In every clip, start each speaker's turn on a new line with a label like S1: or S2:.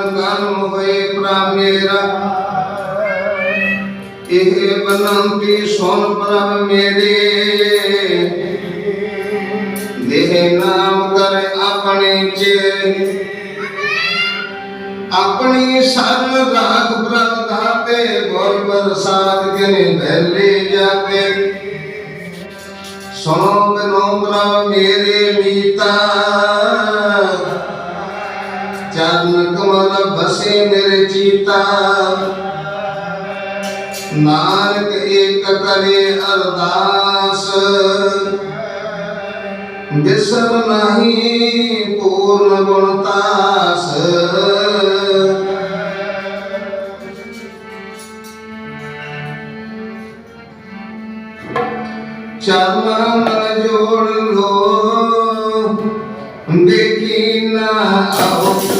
S1: ਪੂਰਨ ਕਰਮ ਹੋਏ ਪ੍ਰਭ ਮੇਰਾ। ਇਹ ਬਨੰਤੀ ਸੁਨ ਪ੍ਰਭ ਮੇਰੇ। ਦੇਹ ਨਾਮ ਕਰ ਆਪਣੇ ਚੇ ਆਪਣੀ ਸਰਨ ਰਾਖ ਪ੍ਰਭ ਦਾਤੇ ਗੁਰ ਪ੍ਰਸਾਦ ਕਨੇ ਬਹਿਲੇ ਜਾਪੇ। ਸੁਣੋ ਬਿਨੋ ਪ੍ਰਭ ਮੇਰੇ। निर्चिता नानक एक करे अरदास। बिसर नहीं पूर्ण गुणतास चरण जोड़ लो। देखी ना आओ।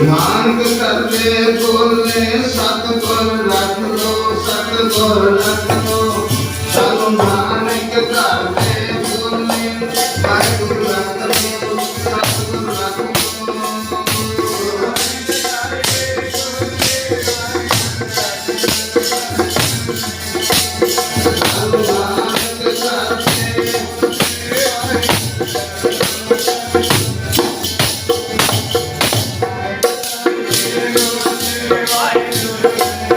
S1: ਨਾਨਕ ਕਰਤੇ ਬੋਲੇ ਸਤ ਗੁਰ ਰੱਖ ਲੋ ਸਤ ਗੁਰ ਰੱਖ Thank you.